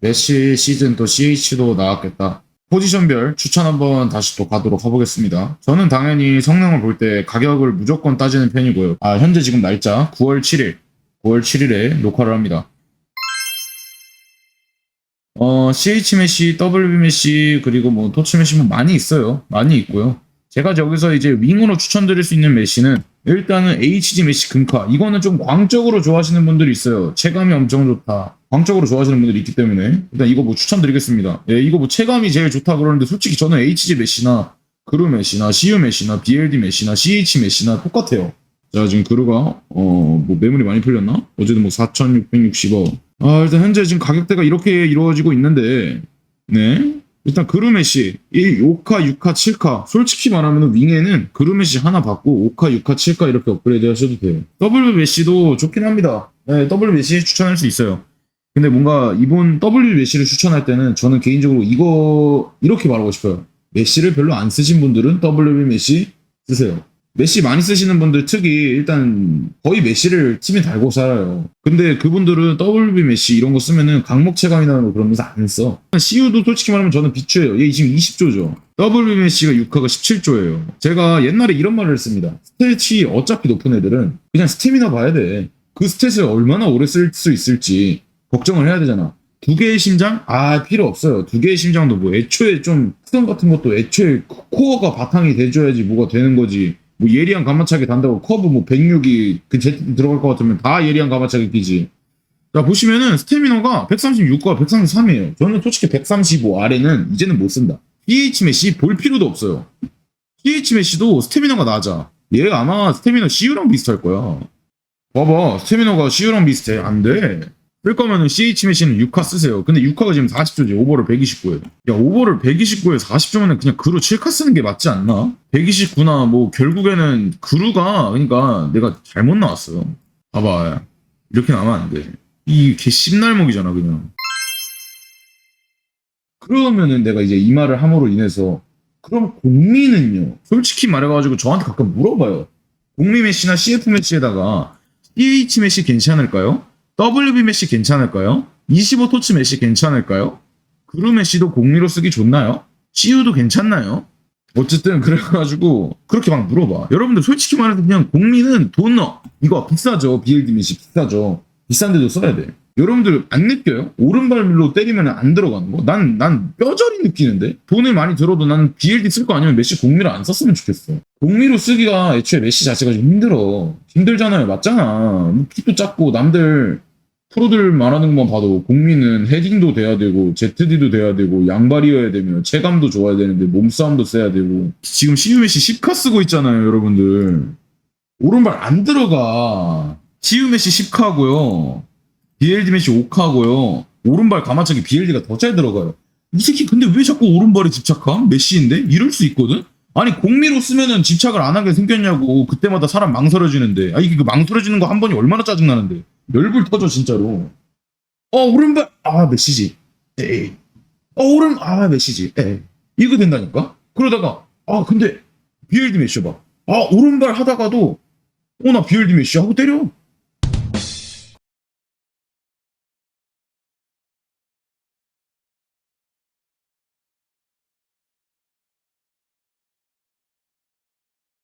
메시 시즌 또 CH도 나왔겠다. 포지션별 추천 한번 다시 또 가도록 해보겠습니다. 저는 당연히 성능을 볼 때 가격을 무조건 따지는 편이고요. 아, 현재 지금 날짜 9월 7일, 9월 7일에 녹화를 합니다. 어, CH 메시, WB 메시, 그리고 뭐 토치 메시 뭐 많이 있어요. 많이 있고요. 제가 저기서 이제 윙으로 추천드릴 수 있는 메시는 일단은 HG 메시 금카. 이거는 좀 광적으로 좋아하시는 분들이 있어요. 체감이 엄청 좋다. 광적으로 좋아하시는 분들이 있기 때문에 일단 이거 뭐 추천드리겠습니다. 예, 이거 뭐 체감이 제일 좋다 그러는데 솔직히 저는 HG 메시나 그루 메시나 CU 메시나 BLD 메시나 CH 메시나 똑같아요. 자 지금 그루가 어 뭐 매물이 많이 풀렸나? 어제도 뭐 4,660억. 아 일단 현재 지금 가격대가 이렇게 이루어지고 있는데 네 일단 그루메시 이 5카, 6카, 7카 솔직히 말하면 윙에는 그루메시 하나 받고 5카, 6카, 7카 이렇게 업그레이드 하셔도 돼요. W 메시도 좋긴 합니다. 네, W 메시 추천할 수 있어요. 근데 뭔가 이번 W 메시를 추천할 때는 저는 개인적으로 이거 이렇게 말하고 싶어요. 메시를 별로 안 쓰신 분들은 W 메시 쓰세요. 메시 많이 쓰시는 분들 특히 일단 거의 메시를 팀에 달고 살아요. 근데 그분들은 WB 메시 이런 거 쓰면은 강목 체감이 나는 거 그러면서 안 써. CU도 솔직히 말하면 저는 비추예요. 얘 지금 20조죠. WB 메시가 6화가 17조예요. 제가 옛날에 이런 말을 했습니다. 스탯이 어차피 높은 애들은 그냥 스태미나 봐야 돼. 그 스탯을 얼마나 오래 쓸 수 있을지 걱정을 해야 되잖아. 두 개의 심장? 아, 필요 없어요. 두 개의 심장도 뭐 애초에 좀 특성 같은 것도 애초에 코어가 바탕이 돼줘야지 뭐가 되는 거지. 뭐 예리한 가마차기 단다고 커브 뭐 106이 그 제트 들어갈 것 같으면 다 예리한 가마차기 끼지. 자 보시면은 스태미너가 136과 133이에요. 저는 솔직히 135 아래는 이제는 못 쓴다. PH 메시 볼 필요도 없어요. PH 메시도 스태미너가 낮아. 얘 아마 스태미너 CU랑 비슷할 거야. 봐봐 스태미너가 CU랑 비슷해. 안 돼. 쓸 거면은 CH 메시는 6화 쓰세요. 근데 6화가 지금 40조지. 오버를 129에. 야, 오버를 129에 40조면은 그냥 그루 7카 쓰는 게 맞지 않나? 129나 뭐 결국에는 그루가 그러니까 내가 잘못 나왔어요. 봐봐. 이렇게 나오면 안 돼. 이개 씹날목이잖아, 그냥. 그러면은 내가 이제 이 말을 함으로 인해서 그럼 공미는요? 솔직히 말해가지고 저한테 가끔 물어봐요. 공미 메시나 CF 메시에다가 CH 메시 괜찮을까요? WB 메시 괜찮을까요? 25 토치 메시 괜찮을까요? 그루 메시도 공미로 쓰기 좋나요? CU도 괜찮나요? 어쨌든 그래가지고 그렇게 막 물어봐. 여러분들 솔직히 말해서 그냥 공미는 돈 어- 이거 비싸죠. BLD 메시 비싸죠. 비싼데도 써야 돼. 여러분들 안 느껴요? 오른발로 때리면 안 들어가는 거? 난, 난 뼈저리 느끼는데? 돈을 많이 들어도 난 BLD 쓸 거 아니면 메시 공미를 안 썼으면 좋겠어. 공미로 쓰기가 애초에 메시 자체가 좀 힘들어. 힘들잖아요. 맞잖아. 키도 작고 남들 프로들 말하는 것만 봐도 공미는 헤딩도 돼야 되고 ZD도 돼야 되고 양발이어야 되며 체감도 좋아야 되는데 몸싸움도 써야 되고. 지금 시우메시 10카 쓰고 있잖아요 여러분들. 오른발 안 들어가. 시우메시 10카고요. BLD 메시 5카고요. 오른발 가마차기 BLD가 더 잘 들어가요. 이 새끼 근데 왜 자꾸 오른발에 집착함? 메시인데? 이럴 수 있거든? 아니 공미로 쓰면은 집착을 안 하게 생겼냐고. 그때마다 사람 망설여지는데. 아 이게 그 망설여지는 거 한 번이 얼마나 짜증나는데 열불 터져 진짜로. 어 오른발 아 메시지. 에이. 어 오른 아 메시지. 에이. 이거 된다니까? 그러다가 아 근데 BLD 메시 봐 아 오른발 하다가도 어나 BLD 메시 하고 때려